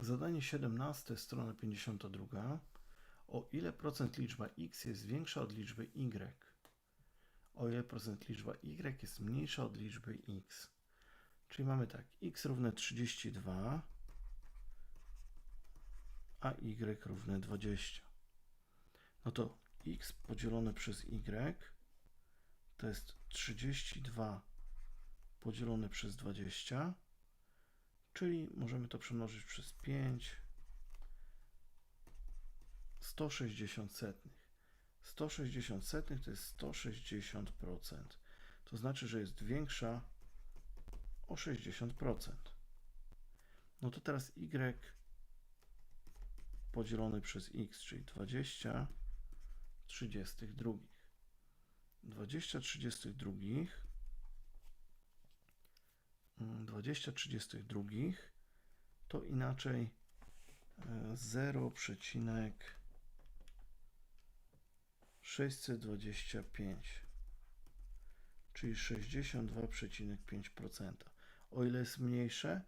Zadanie 17, strona 52. O ile procent liczba x jest większa od liczby y? O ile procent liczba y jest mniejsza od liczby x? Czyli mamy tak, x równe 32, a y równe 20. No to x podzielone przez y to jest 32 podzielone przez 20, czyli możemy to przemnożyć przez 5, 160 setnych. 160 setnych to jest 160%. To znaczy, że jest większa o 60%. No to teraz y podzielone przez x, czyli 20 32. 20 32 mm, 20 32 to inaczej e, 0,625 czyli 62,5%. O ile jest mniejsze?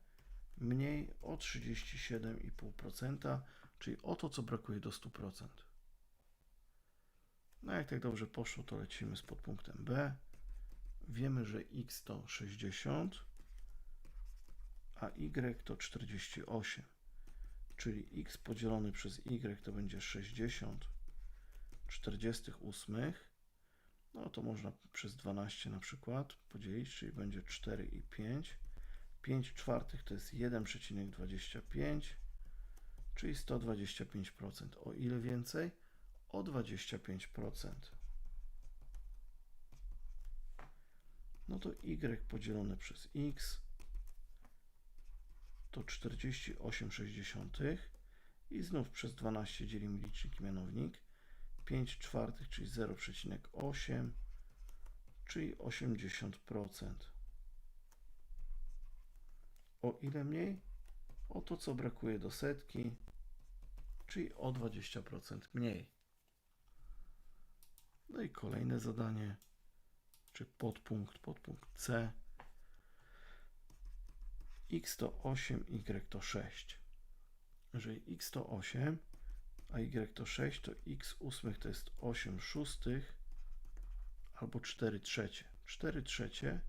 Mniej o 37,5%, czyli o to, co brakuje do 100%. No jak tak dobrze poszło, to lecimy z podpunktem B. Wiemy, że x to 60, a y to 48. Czyli x podzielony przez y to będzie 60 48. No to można przez 12 na przykład podzielić, czyli będzie 4 i 5. 5 czwartych to jest 1,25, czyli 125%. O ile więcej? O 25%. No to y podzielone przez x to 48,6 i znów przez 12 dzielimy licznik mianownik. 5 czwartych, czyli 0,8, czyli 80%. O ile mniej? O to, co brakuje do setki, czyli o 20% mniej. No i kolejne zadanie, czy podpunkt, podpunkt C. x to 8, y to 6. Jeżeli x to 8, a y to 6, to x ósmych to jest 8 szóstych albo 4 trzecie. 4 trzecie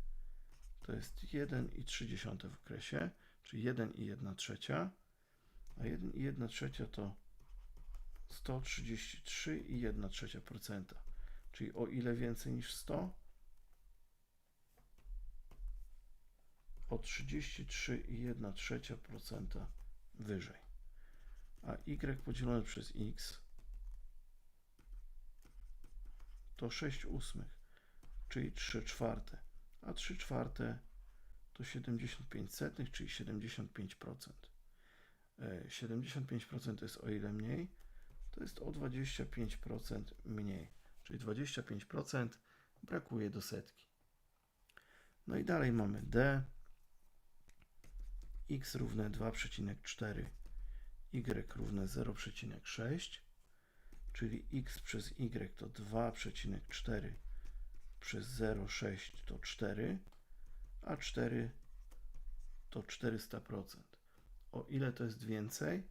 to jest 1,3 w okresie, czyli 1 i 1 trzecia, a 1 i 1 trzecia to 133 i 1 trzecia procenta. Czyli o ile więcej niż 100? O 33 i 1 trzecia procenta wyżej. A y podzielone przez x to 6 ósmych, czyli 3 czwarte. A 3 czwarte to 75 setnych, czyli 75%. 75% to jest o ile mniej? To jest o 25% mniej czyli 25% brakuje do setki. No i dalej mamy d, x równe 2,4, y równe 0,6, czyli x przez y to 2,4 przez 0,6 to 4, a 4 to 400%. O ile to jest więcej?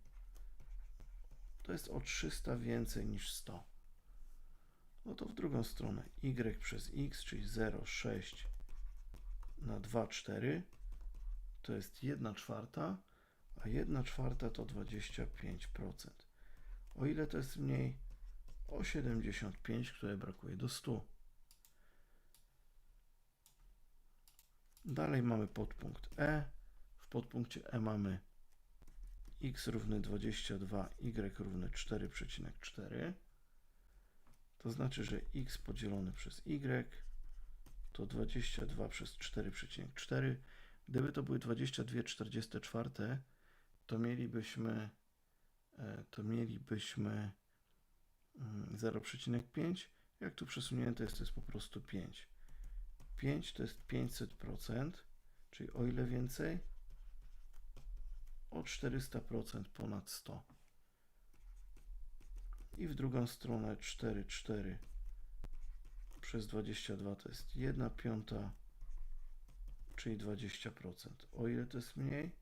To jest o 300 więcej niż 100 no to w drugą stronę y przez x, czyli 0,6 na 2,4 to jest 1 czwarta, a 1 czwarta to 25%. O ile to jest mniej? O 75, które brakuje do 100. Dalej mamy podpunkt E. W podpunkcie E mamy x równy 22, y równy 4,4. To znaczy, że x podzielone przez y to 22 przez 4,4. Gdyby to były 22 44, to mielibyśmy e, to mielibyśmy 0,5. Mm, Jak tu przesunięte jest, to jest po prostu 5. 5 to jest 500%, czyli o ile więcej? O 400% ponad 100 i w drugą stronę 4, 4 przez 22 to jest 1 piąta, czyli 20%. O ile to jest mniej?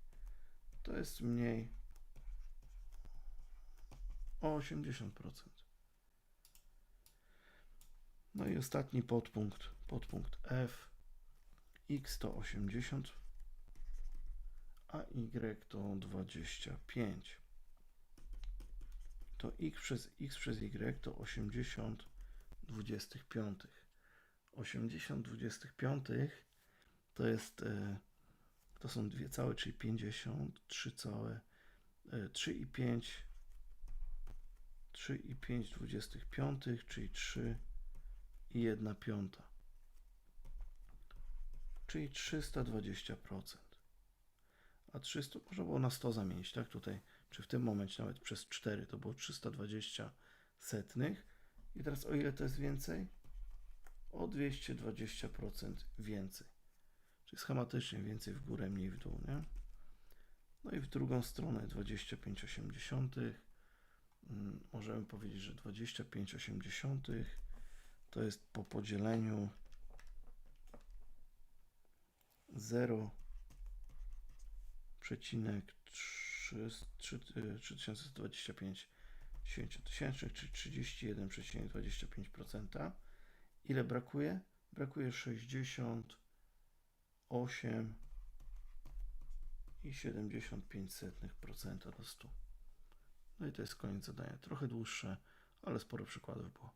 To jest mniej O 80%. No i ostatni podpunkt, podpunkt F. X to 80, a Y to 25. To x przez x przez y to 80 25. 80 25 to jest e, to są dwie całe, czyli 50, 3 całe, e, 3 i 5 3 i 5 25, czyli 3 i 1 piąta. Czyli 320%. A 300 można było na 100 zamienić, tak? Tutaj, czy w tym momencie nawet przez 4 to było 320 setnych. I teraz o ile to jest więcej? O 220% więcej. Czyli schematycznie więcej w górę, mniej w dół, nie? No i w drugą stronę 25,8. Mm, Możemy powiedzieć, że 25,8 to jest po podzieleniu 0 przecinek 3025 tysięcznych, czyli 31,25%. Ile brakuje? Brakuje 68 i 75% do 100. No i to jest koniec zadania. Trochę dłuższe, ale sporo przykładów było.